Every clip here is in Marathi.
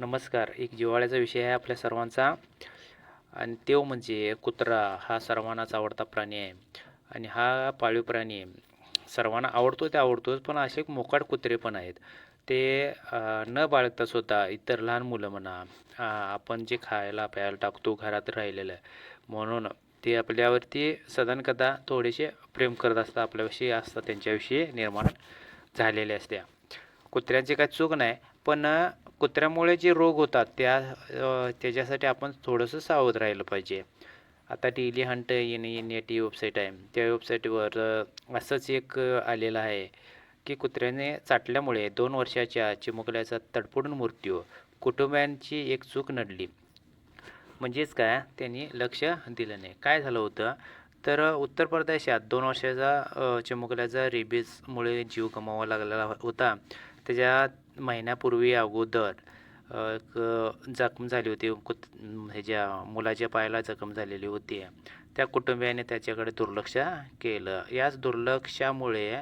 नमस्कार. एक जिव्हाळ्याचा विषय आहे आपल्या सर्वांचा. आणि तो म्हणजे कुत्रा हा सर्वांनाच आवडता प्राणी आहे. आणि हा पाळीव प्राणी आहे. सर्वांना आवडतो ते आवडतोच पण असे मोकाट कुत्रे पण आहेत. ते न बाळगता स्वतः इतर लहान मुलं म्हणा आपण जे खायला प्यायला टाकतो घरात राहिलेलं म्हणून ते आपल्यावरती सदानकदा थोडेसे प्रेम करत असतात आपल्याविषयी असतात त्यांच्याविषयी निर्माण झालेले असत्या कुत्र्यांची काही चूक नाही पण कुत्र्यामुळे जे रोग होतात त्या त्याच्यासाठी आपण थोडंसं सावध राहिलं पाहिजे. आता डेली हंट इन नेटी वेबसाईट आहे. त्या वेबसाईटवर असंच एक आलेलं आहे की कुत्र्याने चाटल्यामुळे दोन वर्षाच्या चिमुकल्याचा तडफडून मृत्यू कुटुंबियांची एक चूक नडली म्हणजेच काय? त्यांनी लक्ष दिलं नाही. काय झालं होतं? तर उत्तर प्रदेशात दोन वर्षाचा चिमुकल्याचा रेबीजमुळे जीव गमावा लागलेला होता. त्याच्या महिन्यापूर्वी अगोदर एक जखम झाली होती. कुत ह्याच्या मुलाच्या पायाला जखम झालेली होती. त्या कुटुंबियाने त्याच्याकडे दुर्लक्ष केलं. याच दुर्लक्षामुळे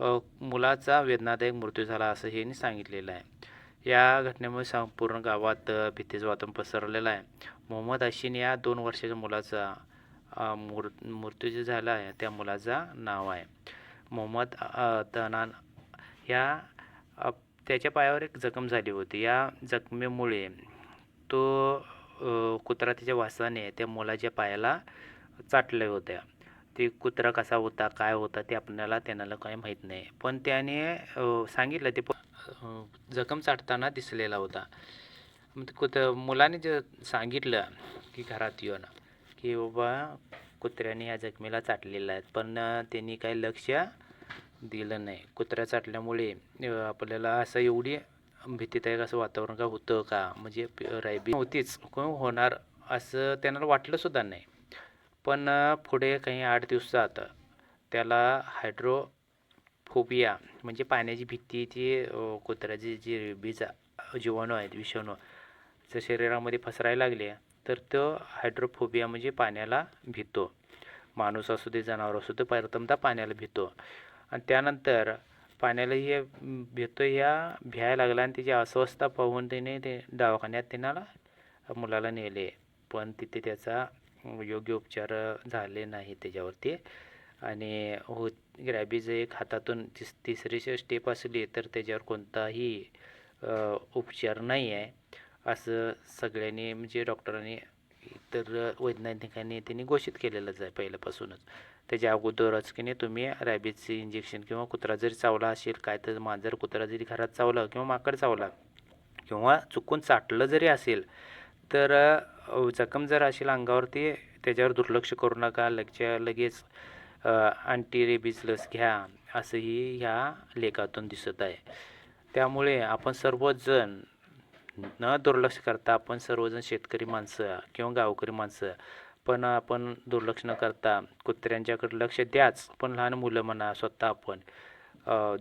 मुलाचा वेदनादायक मृत्यू झाला असं हे सांगितलेलं आहे. या घटनेमुळे संपूर्ण गावात भीतीचं वातावरण पसरलेलं आहे. मोहम्मद अशिन या दोन वर्षाच्या मुलाचा अ, मूर मृत्यू जे झाला आहे. त्या मुलाचा नाव आहे मोहम्मद दनान तनान. त्याच्या पायावर एक जखम झाली होती. या जखमेमुळे तो कुत्रा त्याच्या वासाने त्या मुलाच्या पायाला चाटले होत्या. ते कुत्रा कसा होता काय होता ते आपल्याला त्यांना काही माहीत नाही. पण त्याने सांगितलं ते प- जखम चाटताना दिसलेला होता. ते कुत मुलाने जे सांगितलं की घरात येऊन की बाबा कुत्र्याने या जखमेला चाटलेला आहे पण त्यांनी काही लक्ष दिलं नाही. कुत्र्या चाटल्यामुळे आपल्याला असं एवढी भीतीदायक असं वातावरण का होतं का? म्हणजे रायबी होतीच. कोण होणार असं त्यांना वाटलं सुद्धा नाही. पण पुढे काही आठ दिवसात त्याला हायड्रोफोबिया म्हणजे पाण्याची भीती ती कुत्र्याची जी रेबीज जीवाणू आहेत विषाणू जर शरीरामध्ये पसरायला लागले तर तो हायड्रोफोबिया म्हणजे पाण्याला भीतो. माणूस असू दे जनावर असू दे प्रथमतः पाण्याला भीतो. आणि त्यानंतर पाण्याला हे भीतो ह्या भ्याय लागला आणि त्याची अस्वस्थता पाहून तिने ते दवाखान्यात तिनाला मुलाला नेले. पण तिथे त्याचा योग्य उपचार झाले नाही त्याच्यावरती. आणि हो रॅबीज एक हातातून तिस तिसरी स्टेप असली तर त्याच्यावर कोणताही उपचार नाही आहे असं सगळ्यांनी म्हणजे डॉक्टरांनी तर वैज्ञानिकांनी त्यांनी घोषित केलेलंच आहे पहिल्यापासूनच. त्याच्या अगोदरच की नाही तुम्ही रॅबीजचे इंजेक्शन किंवा कुत्रा जरी चावला असेल काय तर मांजर कुत्रा जरी घरात चावला किंवा माकड चावला किंवा चुकून चाटलं जरी असेल तर जखम जर असेल अंगावरती त्याच्यावर दुर्लक्ष करू नका लगच्या लगेच अँटी रेबीज लस घ्या असंही ह्या लेखातून दिसत आहे. त्यामुळे आपण सर्वजण न दुर्लक्ष करता आपण सर्वजण शेतकरी माणसं किंवा गावकरी माणसं. पण आपण दुर्लक्ष न करता कुत्र्यांच्याकडे लक्ष द्याच. पण लहान मुलं म्हणा स्वतः आपण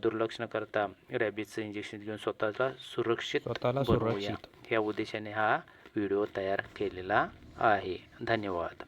दुर्लक्ष न करता रॅबीजचं इंजेक्शन घेऊन स्वतःला सुरक्षित स्वतःला बनवूया. ह्या उद्देशाने हा व्हिडिओ तयार केलेला आहे. धन्यवाद.